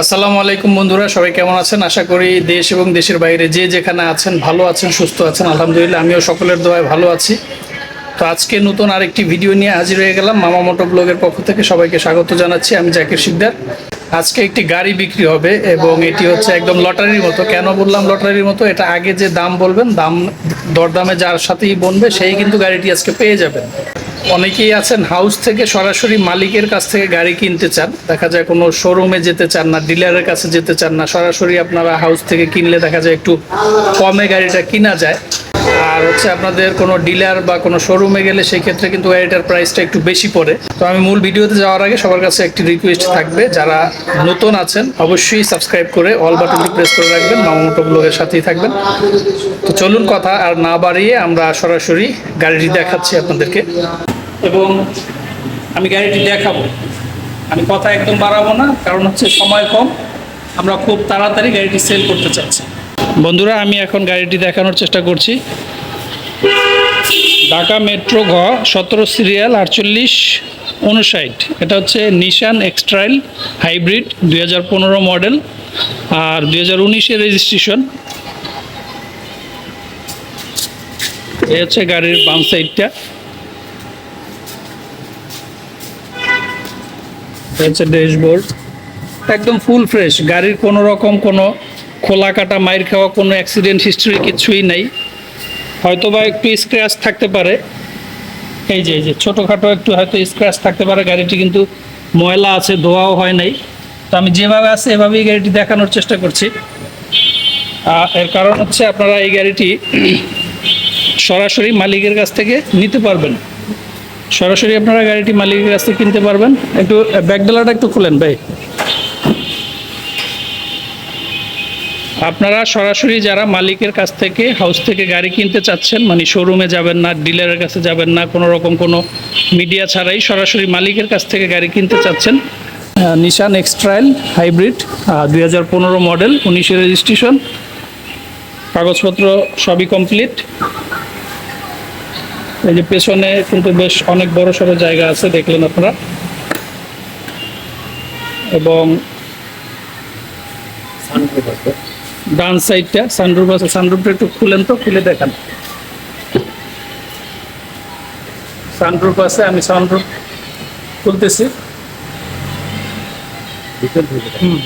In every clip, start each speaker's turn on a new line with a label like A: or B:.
A: আসসালামু আলাইকুম বন্ধুরা, সবাই কেমন আছেন? আশা করি দেশ এবং দেশের বাইরে যে যেখানে আছেন ভালো আছেন, সুস্থ আছেন, আলহামদুলিল্লাহ, আমিও সকলের দোয়ায় ভালো আছি। তো আজকে নতুন আরেকটি ভিডিও নিয়ে হাজির হয়ে গেলাম, মামা মোটো ব্লগের পক্ষ থেকে সবাইকে স্বাগত জানাচ্ছি, আমি জাকির শিকদার। আজকে একটি গাড়ি বিক্রি হবে এবং এটি হচ্ছে একদম লটারির মতো। কেন বললাম লটারির মতো? এটা আগে যে দাম বলবেন, দাম দরদামে যার সাথেই বনবে, সেই কিন্তু গাড়িটি আজকে পেয়ে যাবেন। অনেকেই আছেন হাউস থেকে সরাসরি মালিকের কাছ থেকে গাড়ি কিনতে চান। দেখা যায় কোনো শোরুমে যেতে চান না, ডিলারের কাছে যেতে চান না, সরাসরি আপনারা হাউস থেকে কিনলে দেখা যায় একটু কমে গাড়িটা কিনা যায়। আর হচ্ছে আপনাদের কোনো ডিলার বা কোনো শোরুমে গেলে সেই ক্ষেত্রে কিন্তু গাড়িটার প্রাইসটা একটু বেশি পড়ে। তো আমি মূল ভিডিওতে যাওয়ার আগে সবার কাছে একটি রিকোয়েস্ট থাকবে, যারা নতুন আছেন অবশ্যই সাবস্ক্রাইব করে অল বাটনটি প্রেস করে রাখবেন মামামোটো ব্লগের সাথেই থাকবেন। তো চলুন কথা আর না বাড়িয়ে আমরা সরাসরি গাড়িটি দেখাচ্ছি আপনাদেরকে। এবং আমি গাড়িটি দেখাবো। আমি কথা একদম বাড়াবো না, কারণ হচ্ছে সময় কম। আমরা খুব তাড়াতাড়ি গাড়িটি সেল করতে চাচ্ছি। বন্ধুরা, আমি এখন গাড়িটি দেখানোর চেষ্টা করছি। ঢাকা মেট্রো ঘ, সতেরো সিরিয়াল আটচল্লিশ উনষাট। এটা হচ্ছে নিশান এক্সট্রাইল হাইব্রিড দুই মডেল আর দুই হাজার রেজিস্ট্রেশন এই হচ্ছে গাড়ির বাম সাইডটা হচ্ছে ড্যাশবোর্ড। একদম ফুল ফ্রেশ গাড়ির কোনো রকম কোনো খোলা কাটা, মাইর খাওয়া, কোনো অ্যাক্সিডেন্ট হিস্ট্রি কিছুই নেই। হয়তো বা একটু স্ক্র্যাচ থাকতে পারে। এই যে এই যে, ছোটোখাটো একটু হয়তো স্ক্র্যাচ থাকতে পারে। গাড়িটি কিন্তু ময়লা আছে, ধোয়াও হয় নাই। তো আমি যেভাবে আছে, এভাবেই গাড়িটি দেখানোর চেষ্টা করছি। এর কারণ হচ্ছে আপনারা এই গাড়িটি সরাসরি মালিকের কাছ থেকে নিতে পারবেন। সরাসরি আপনারা গাড়িটি মালিকের কাছ থেকে কিনতে পারবেন। একটু ব্যাকডালাটা একটু খুলেন ভাই। আপনারা সরাসরি যারা মালিকের কাছ থেকে হাউস থেকে গাড়ি কিনতে চাচ্ছেন মানে শোরুমে যাবেন না, ডিলারের কাছে যাবেন না, কোনো রকম কোনো মিডিয়া ছাড়াই সরাসরি মালিকের কাছ থেকে গাড়ি কিনতে চাচ্ছেন নিশান এক্সট্রাইল হাইব্রিড দুই হাজার পনেরো মডেল উনিশে রেজিস্ট্রেশন কাগজপত্র সবই কমপ্লিট এই যে পেছনে কিন্তু বেশ অনেক বড় সড়ো জায়গা আছে, দেখলেন আপনারা। এবং ডান সাইডটা সানরুফ আছে। সানরুফটা একটু খুলেন তো, খুলে দেখান। সানরুফ আছে, আমি সানরুফ খুলতেছি। হুম।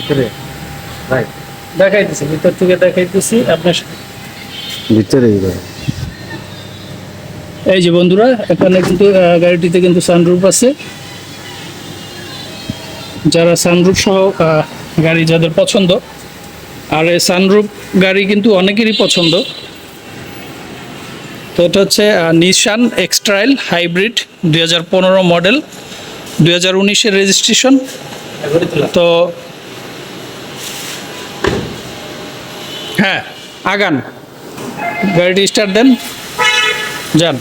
A: দেখাইতেছি, ভিতর থেকে দেখাইতেছি, আপনার
B: ভিতরে
A: এই যে বন্ধুরা, এখানে কিন্তু গাড়িটিতে কিন্তু সানরুফ আছে। যারা সানরুফ সহ গাড়ি যাদের পছন্দ, আর এই সানরুফ গাড়ি কিন্তু অনেকেরই পছন্দ। তো এটা হচ্ছে নিশান এক্সট্রাইল হাইব্রিড দুই মডেল দুই হাজার রেজিস্ট্রেশন তো হ্যাঁ আগান, গাড়িটি স্টার্ট দেন। যান।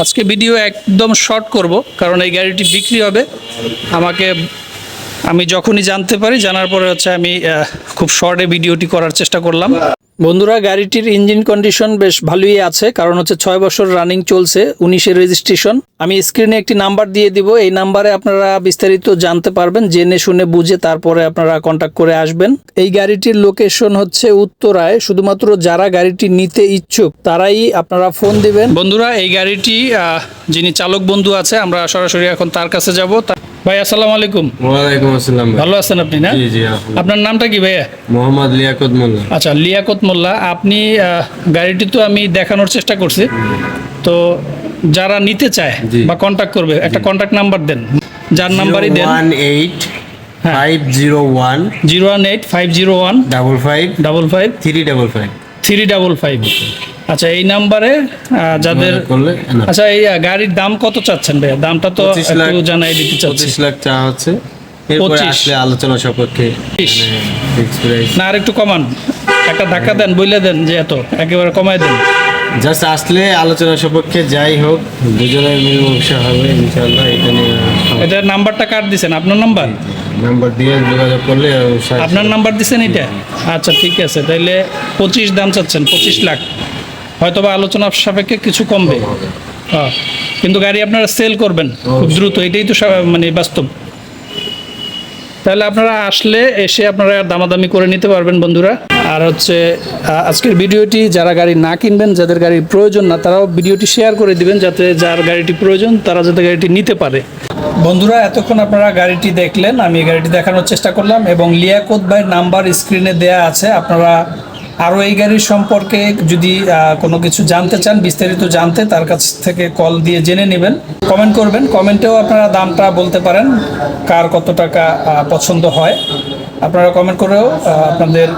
A: আজকে ভিডিও একদম শর্ট করব, কারণ এই গাড়িটি বিক্রি হবে। আমাকে, আমি যখনই জানতে পারি, জানার পরে হচ্ছে আমি খুব শর্টে ভিডিওটি করার চেষ্টা করলাম। বন্ধুরা গাড়িটির ইঞ্জিন কন্ডিশন বেশ ভালোই আছে কারণ হচ্ছে ছয় বছর রানিং চলছে উনিশের রেজিস্ট্রেশন। আমি স্ক্রিনে একটি নাম্বার দিয়ে দিব এই নাম্বারে আপনারা বিস্তারিত জানতে পারবেন জেনে শুনে বুঝে তারপরে আপনারা কন্ট্যাক্ট করে আসবেন। এই গাড়িটির লোকেশন হচ্ছে উত্তরায় শুধুমাত্র যারা গাড়িটি নিতে ইচ্ছুক তারাই আপনারা ফোন দিবেন। বন্ধুরা এই গাড়িটি আহ, যিনি চালক বন্ধু আছে আমরা সরাসরি এখন তার কাছে যাব। ভাই আসসালামু আলাইকুম।
B: ওয়ালাইকুম আসসালাম
A: ভালো আছেন আপনি না?
B: জি জি
A: আপনার নামটা কি ভাইয়া?
B: মোহাম্মদ লিয়াকত মোল্লা।
A: আচ্ছা লিয়াকত মোল্লা আপনি গাড়িটি তো আমি দেখানোর চেষ্টা করছি। তো যারা নিতে চায় বা কন্ট্যাক্ট করবে একটা কন্ট্যাক্ট নাম্বার দেন। যার নাম্বারই দেন।
B: One eight. Five zero one
A: zero one eight five zero one
B: double five
A: double five
B: three double five
A: three double five আচ্ছা এই নাম্বারে যাদের আচ্ছা এই গাড়ির দাম কত চাচ্ছেন ভাইয়া? দামটা তো
B: 25
A: একটু জানাই দিতে চাচ্ছি।
B: পঁচিশ লাখ চা হচ্ছে। এরপরে আসলে আলোচনা সাপেক্ষে
A: ইস। না আর একটু কমান। একটা ধাক্কা দেন বইলে দেন যে এত একেবারে কমাই দেন।
B: জাস্ট আসলে আলোচনা সাপেক্ষে যাই হোক দুজনের মিলমশা হবে ইনশাআল্লাহ
A: এটা নাম্বারটা কার দিছেন? আপনার নাম্বার?
B: নাম্বার দিয়ে যোগাযোগ করলে
A: আপনার নাম্বার দিছেন এটা? আচ্ছা ঠিক আছে তাইলে পঁচিশ দাম চাচ্ছেন পঁচিশ লাখ। হয়তো বা আলোচনা সাপেক্ষে কিছু কমবে। হ্যাঁ কিন্তু গাড়ি আপনারা সেল করবেন খুব দ্রুত এটাই তো মানে বাস্তব। তাহলে আপনারা আসলে এসে আপনারা দামাদামি করে নিতে পারবেন বন্ধুরা। আর হচ্ছে আজকের ভিডিওটি যারা গাড়ি না কিনবেন, যাদের গাড়ির প্রয়োজন না, তারাও ভিডিওটি শেয়ার করে দিবেন যাতে যার গাড়িটি প্রয়োজন, তারা যাতে গাড়িটি নিতে পারে। বন্ধুরা, এতক্ষণ আপনারা গাড়িটি দেখলেন, আমি গাড়িটি দেখানোর চেষ্টা করলাম এবং লিয়াকত ভাইয়ের নাম্বার স্ক্রিনে দেয়া আছে। আপনারা আরও এই গাড়ির সম্পর্কে যদি কোনো কিছু জানতে চান, বিস্তারিত জানতে, তার কাছ থেকে কল দিয়ে জেনে নেবেন। কমেন্ট করবেন। কমেন্টেও আপনারা দামটা বলতে পারেন, কার কত টাকা পছন্দ হয়। আপনারা কমেন্ট করেও আপনাদের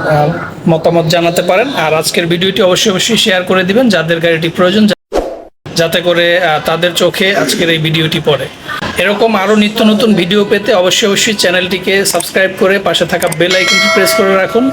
A: মতামত জানাতে পারেন। আর আজকের ভিডিওটি অবশ্যই অবশ্যই শেয়ার করে দিবেন যাদের গাড়িটি প্রয়োজন যাতে করে তাদের চোখে আজকের এই ভিডিওটি পড়ে। এরকম আরও নিত্য নতুন ভিডিও পেতে অবশ্যই অবশ্যই চ্যানেলটিকে সাবস্ক্রাইব করে পাশে থাকা বেল আইকনটি প্রেস করে রাখুন।